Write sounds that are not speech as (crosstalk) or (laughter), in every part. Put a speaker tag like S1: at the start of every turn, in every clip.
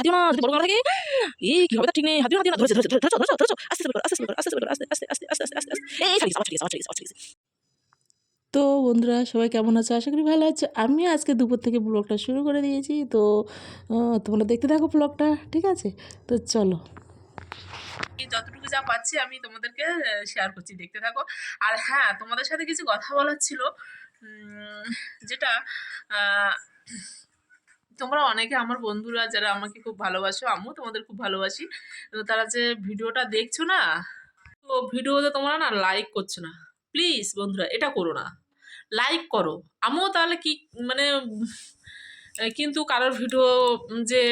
S1: হাত দিও না যদি বড় গলা থাকে। এই কি হবে তা ঠিক নেই হাত দিও না হাত দিও না। ধরেছে ধরেছে ধরেছো ধরেছো ধরেছো আস্তে আস্তে করো আস্তে আস্তে করো আস্তে আস্তে আস্তে আস্তে আস্তে আস্তে আস্তে এই ছাড়িয়ে ছাড়িয়ে ছাড়িয়ে ছাড়িয়ে
S2: তো বন্ধুরা সবাই কেমন আছো? আশা করি ভালো আছো। আমি আজকে দুপুর থেকে ব্লগটা শুরু করে দিয়েছি। তো তোমরা দেখতে থাকো ব্লগটা ঠিক আছে? তো চলো।
S1: যতটুকু যা পাচ্ছি আমি তোমাদেরকে শেয়ার করছি দেখতে থাকো। আর হ্যাঁ তোমাদের সাথে কিছু কথা বলার ছিল। যেটা আহ, তোমরা অনেকে আমার বন্ধুরা যারা আমাকে খুব ভালোবাসো, আমিও তোমাদের খুব ভালোবাসি। তো তারা যে ভিডিওটা দেখছ না, তো ভিডিওতে তোমরা না লাইক করছ না। প্লিজ বন্ধুরা, এটা করো না। লাইক করো। আমিও তাহলে কি মানে কিন্তু কারোর ভিডিও যে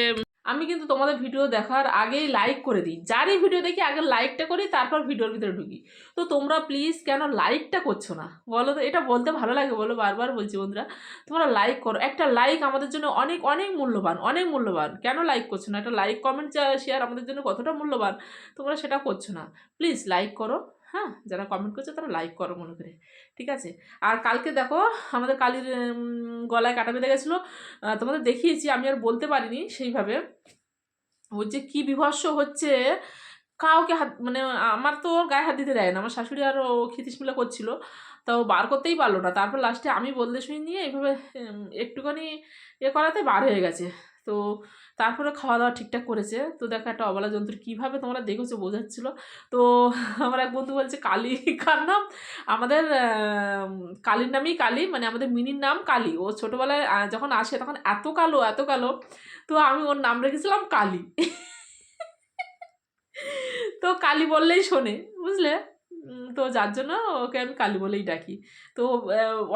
S1: আমি কিন্তু তোমাদের ভিডিও দেখার আগেই লাইক করে দিই। যারই ভিডিও দেখি আগে লাইকটা করি, তারপর ভিডিওর ভিতরে ঢুকি। তো তোমরা প্লিজ কেন লাইকটা করছ না? বলো তো, এটা বলতে ভালো লাগে বলো, বারবার বলছি বন্ধুরা। তোমরা লাইক করো। একটা লাইক আমাদের জন্য অনেক অনেক মূল্যবান অনেক মূল্যবান। কেন লাইক করছ না? একটা লাইক কমেন্ট শেয়ার আমাদের জন্য কতটা মূল্যবান? তোমরা সেটা করছ না। প্লিজ লাইক করো। হ্যাঁ যারা কমেন্ট করছে তারা লাইক করো মনে করে, ঠিক আছে? আর কালকে দেখো, আমাদের কালির গলায় কাটা বেঁধে গেছিল। তোমাদের দেখিয়েছি, আমি আর বলতে পারিনি সেইভাবে। ওর যে কী বিভৎস হচ্ছে, কাউকে হাত মানে আমার তো ওর গায়ে হাত দিতে দেয় না, আমার শাশুড়ি আর ও খিতিসমিলা করছিল, তো বার করতেই পারল না। তারপর লাস্টে আমি বলতে শুনি নিয়ে এইভাবে একটুখানি এ করাতে বার হয়ে গেছে। তো তারপরে খাওয়া দাওয়া ঠিকঠাক করেছে। তো দেখো একটা অবলা যন্ত্র কীভাবে তোমরা দেখেছ বোঝাচ্ছিল। তো (laughs) আমার এক বন্ধু বলছে, কালী, কার নাম? আমাদের কালীর নামই কালী মানে আমাদের মিনির নাম কালী। ও ছোটোবেলায় যখন আসে তখন এত কালো এত কালো। তো আমি ওর নাম রেখেছিলাম কালী। তো কালী বললেই শোনে, বুঝলে? তো যার জন্য ওকে আমি কালী বলেই ডাকি। তো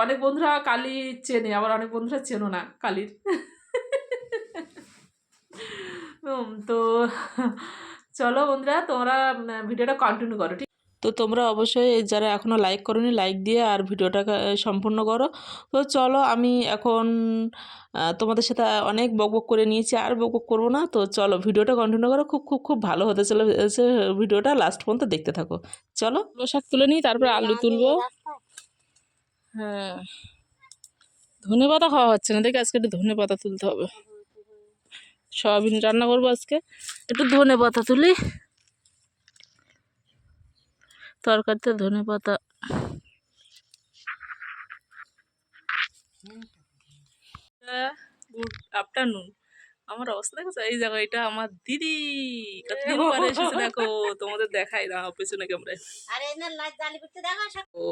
S1: অনেক বন্ধুরা কালী চেনে, আবার অনেক বন্ধুরা চেনো না কালীর। তো চলো বন্ধুরা তোমরা ভিডিওটা কন্টিনিউ করো ঠিক
S2: তো তোমরা অবশ্যই যারা এখনও লাইক করোনি লাইক দিয়ে আর ভিডিওটা সম্পূর্ণ করো। তো চলো আমি এখন তোমাদের সাথে অনেক বকবক করে নিয়েছি আর বকবক করব না। তো চলো ভিডিওটা কন্টিনিউ করো খুব খুব খুব ভালো হতে চলেছে ভিডিওটা লাস্ট পর্যন্ত দেখতে থাকো। চলো শাক তুলে নিই তারপরে আলু তুলবো। হ্যাঁ ধনে পাতা খাওয়া হচ্ছে না দেখে আজকে একটু ধনে পাতা তুলতে হবে। সয়াবিন রান্না করব আজকে। একটু ধনে পাতা তুলি। তরকারিতে ধনে পাতা।
S1: গুড আফটারনুন আমার অবস্থা দেখো এই জায়গা এটা আমার দিদি। কতদিন পরে এসেছে দেখো তোমাদের দেখাই না পেছনে ক্যামেরায়
S3: দেখা
S1: ও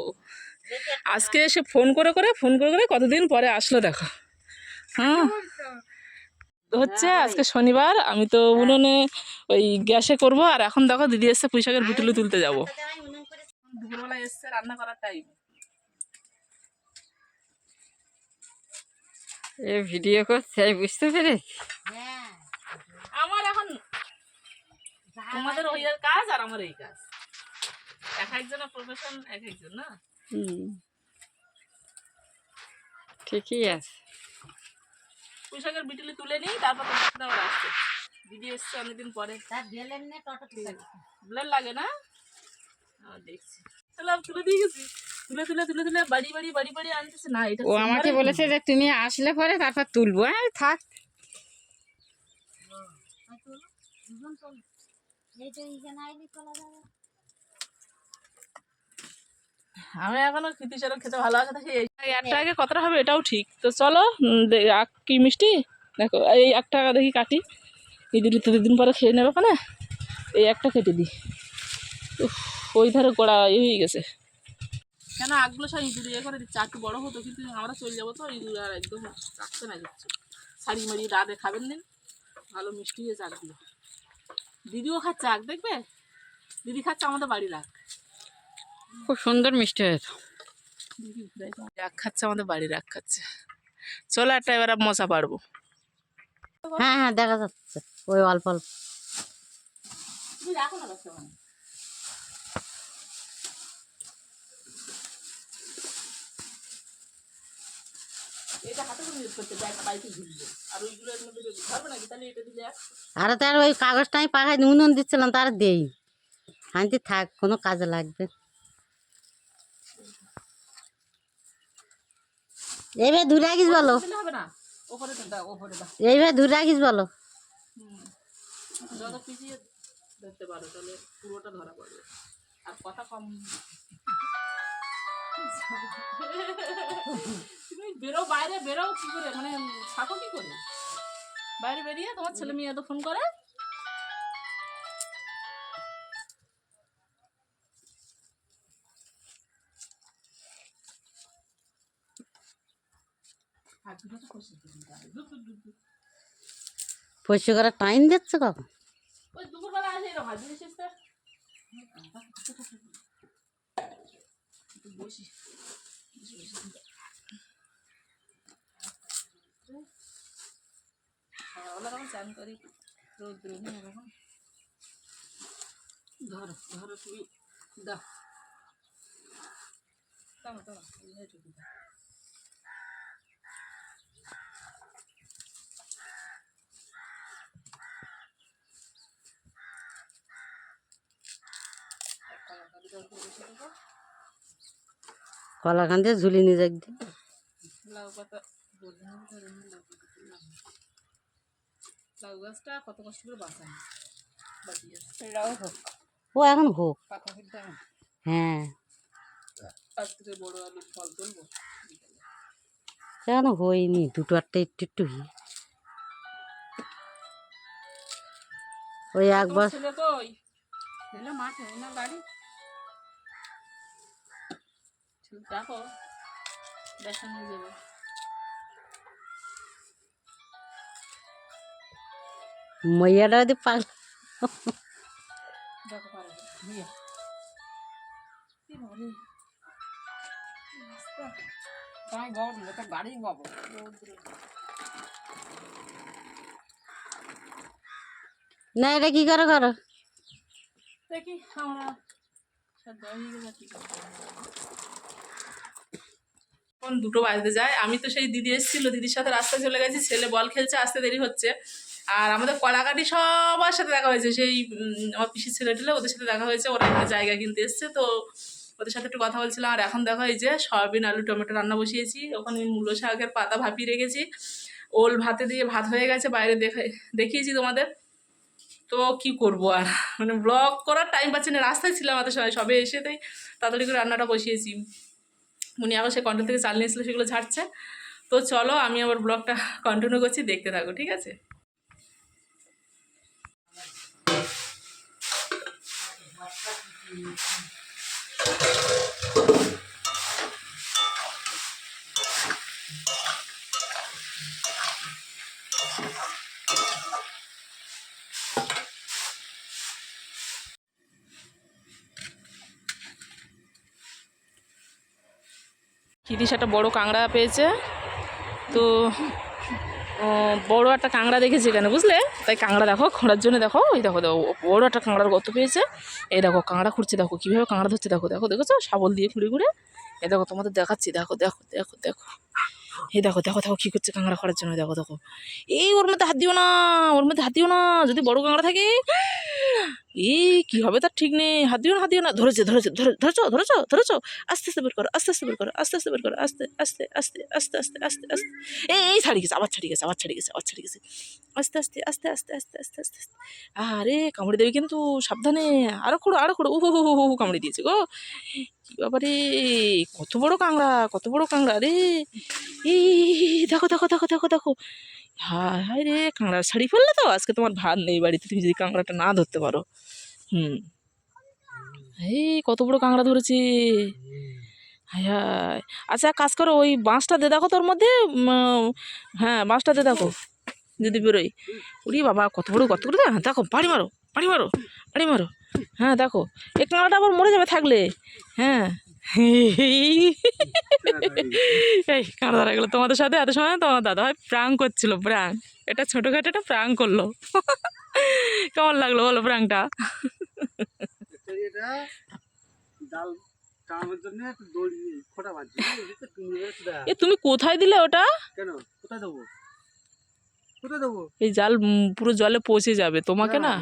S1: আজকে এসে ফোন করে করে ফোন করে করে কতদিন পরে আসলো দেখো। হ্যাঁ? হচ্ছে আজকে শনিবার আমি তো উনুনে ওই গ্যাসে করব আর এখন দেখো দিদি এসছে পুঁইশাকের বিটুলু তুলতে যাব। দুপুরবেলা এসছে রান্না করার টাইম
S4: এ ভিডিও করছে আমি বুঝতে পেরেছি?
S3: হ্যাঁ।
S1: আমার এখন তোমাদের ওই আর কাজ আর আমার এই কাজ। এক একজনের প্রফেশন এক একজন না?
S4: হুম। ঠিকই আছে।
S1: পুঁইশাকের বিটুলি তুলে নিই তারপর তোমার সাথে আবার আসছে। দিদি এসছে অনেকদিন পরে। ব্লার লাগে না? দেখছি। তাহলে তুলে দিয়ে গেছি। তুলে তুলে তুলে তুলে বাড়ি বাড়ি বাড়ি বাড়ি আনতেছে। না এটা
S4: ও আমাকে বলেছে যে তুমি আসলে পরে তারপর তুলবো। হ্যাঁ থাক।
S3: দুজন চল এই এখানে আইলি চলা যাবে।
S1: আমি এখনও খেতে সেরকম খেতে ভালো আছে দেখি এই এক টাকা কতটা হবে এটাও ঠিক। তো চলো কি মিষ্টি? দেখো এই এক টাকা দেখি কাটি। এই দুটো তো দুদিন পরে খেয়ে নেবে ওখানে। এই একটা কেটে দিই। ওই ধারে গোড়া ইয়ে হয়ে গেছে। কেন আগগুলো সব ইঁদুর ইয়ে করে দিচ্ছে? একটু বড়ো হতো কিন্তু আমরা চলে যাব তো ইঁদুর আর একদম রাখতে না দিচ্ছে শাড়ি মাড়ি রাতে খাবেন দিন। ভালো মিষ্টি হয়েছে আগগুলো। দিদিও খাচ্ছে আগ দেখবে? দিদি খাচ্ছে আমাদের বাড়ির আগ
S4: খুব সুন্দর মিষ্টি হয়েছে।
S1: রাগ খাচ্ছে আমাদের বাড়ি রাগ খাচ্ছে। চলো একটা এবার মশা পারব
S3: হ্যাঁ হ্যাঁ দেখা যাচ্ছে। ওই অল্প অল্প।
S1: আর ওইগুলো এর মধ্যে ধরবে নাকি তাহলে এটা দিলে
S3: আর তার ওই কাগজটা আমি পাখায় উনুন দিচ্ছিলাম তার দেই। হাঁটি থাক কোনো কাজে লাগবে এইভাবে দূরে রাখিস বলো। এইভাবে রাখিস বলো।
S1: যত পিছিয়ে ধরতে পারো তাহলে পুরোটা ধরা পড়বে। আর কথা কম। তুমি বেরো বাইরে বেরো কি করে? মানে থাকো কি করে? বাইরে বেরিয়ে তোমার ছেলে মেয়ে এত ফোন করে?
S3: পরিষ্কার করার টাইম দিচ্ছে কখন?
S1: চান করি রোদ্র নিয়ে এখন। ধরো তুমি দাও। দাও দাও।
S3: কলা কান্দে ঝুলি নিয়ে যাক
S1: দি
S3: ও এখন হোক হ্যাঁ কেন হইনি দুটো আটটা একটু একটু ওই একবার
S1: দেখো বেসন হয়ে যাবে।
S3: মইয়াটা যদি
S4: পাগল গাড়ি বাবু
S3: না এটা কি করো করো।
S1: দেখি আমরা এখন দুটো বাজতে যায়। আমি তো সেই দিদি এসেছিল, দিদির সাথে রাস্তায় চলে গেছি, ছেলে বল খেলছে, আসতে দেরি হচ্ছে। আর আমাদের কলাকাটি সবার সাথে দেখা হয়েছে। সেই আমার পিসির ছেলে টেলে ওদের সাথে দেখা হয়েছে, ওরা একটা জায়গা কিনতে এসছে, তো ওদের সাথে একটু কথা বলছিলাম। আর এখন দেখা হয়েছে সয়াবিন, আলু, টমেটো রান্না বসিয়েছি। ওখানে মূলো শাকের পাতা ভাপিয়ে রেখেছি। ওল ভাতে দিয়ে ভাত হয়ে গেছে, বাইরে দেখে, দেখিয়েছি তোমাদের। তো কি করব আর? মানে ব্লগ করার টাইম পাচ্ছি না। রাস্তায় ছিলাম আমাদের সবাই সবে এসে তাই তাড়াতাড়ি করে রান্নাটা বসিয়েছি। উনি আবার সে কন্টেন্ট থেকে চাল নিয়েছিল সেগুলো ছাড়ছে তো চলো, আমি আবার ব্লগটা কন্টিনিউ করছি, দেখতে থাকো, ঠিক আছে? কিরিশ একটা বড় কাঁকড়া পেয়েছে। তো বড় একটা কাঁকড়া দেখেছি এখানে বুঝলে? তাই কাঁকড়া দেখো, খোঁড়ার জন্য দেখো, ওই দেখো দেখো, বড় একটা কাঁকড়ার গত পেয়েছে। এই দেখো, কাঁকড়া খুঁড়ছে, দেখো, কীভাবে কাঁকড়া ধরছে, দেখো দেখো, দেখেছ? শাবল দিয়ে খুঁড়ে খুঁড়ে এই দেখো, তোমাদের দেখাচ্ছি, দেখো দেখো দেখো দেখো। এই দেখো দেখো দেখো, কী করছে কাঁকড়া খোঁড়ার জন্য, দেখো দেখো। এই, ওর মধ্যে হাত দিও না, ওর মধ্যে হাত দিও না, যদি বড় কাঁকড়া থাকে এই কি হবে তার ঠিক নেই হাত দিও না হাত দিও না ধরেছে ধরেছে ধরে ধরেছো ধরেছো ধরেছো আস্তে আস্তে বের করো আস্তে আস্তে বের করো আস্তে আস্তে বের করো আস্তে আস্তে আস্তে আস্তে আস্তে আস্তে আস্তে এই এই ছাড়ি গেছে আবার ছাড়ি গেছে আবার ছাড়ি গেছে আবার ছাড়ি গেছে আস্তে আস্তে আস্তে আস্তে আস্তে আস্তে আস্তে আস্তে আরে কামড়ে দেবে কিন্তু সাবধানে আরও খোড়ো আরও খোড়ো উহু হু হু হু কামড়ে দিয়েছে গো বাবারে কত বড় কাংড়া কত বড় কাংড়া রে এই দেখো দেখো দেখো দেখো দেখো হায় হায় রে, কাঁকড়া শাড়ি ফেললে তো? আজকে তোমার ভাত নেই বাড়িতে, তুমি যদি কাঁকড়াটা না ধরতে পারো। হুম। এই, কত বড় কাঁকড়া ধরেছে। হায় হায়। আচ্ছা কাজ করো, ওই বাঁশটা দে দেখো তোর মধ্যে হ্যাঁ বাঁশটা দে দেখো, যদি বেরোই উরি বাবা, কত বড় কত করে দেখো পাড়ি মারো পাড়ি মারো পাড়ি মারো। হ্যাঁ দেখো, এই কাঁকড়াটা আবার মরে যাবে থাকলে। হ্যাঁ। এই কাঁড়া দাঁড়া গেলো তোমাদের সাথে? এত সময় তোমার দাদা ভাই প্রাং করছিল প্রাং এটা ছোটোখাটো একটা প্রাং করল। কেমন লাগল বলো প্রাংটা এ তুমি কোথায় দিলে ওটা?
S5: কেন? কোথায় দেবো? কোথায় দেবো?
S1: এই জাল পুরো জলে পচে যাবে তোমাকে না।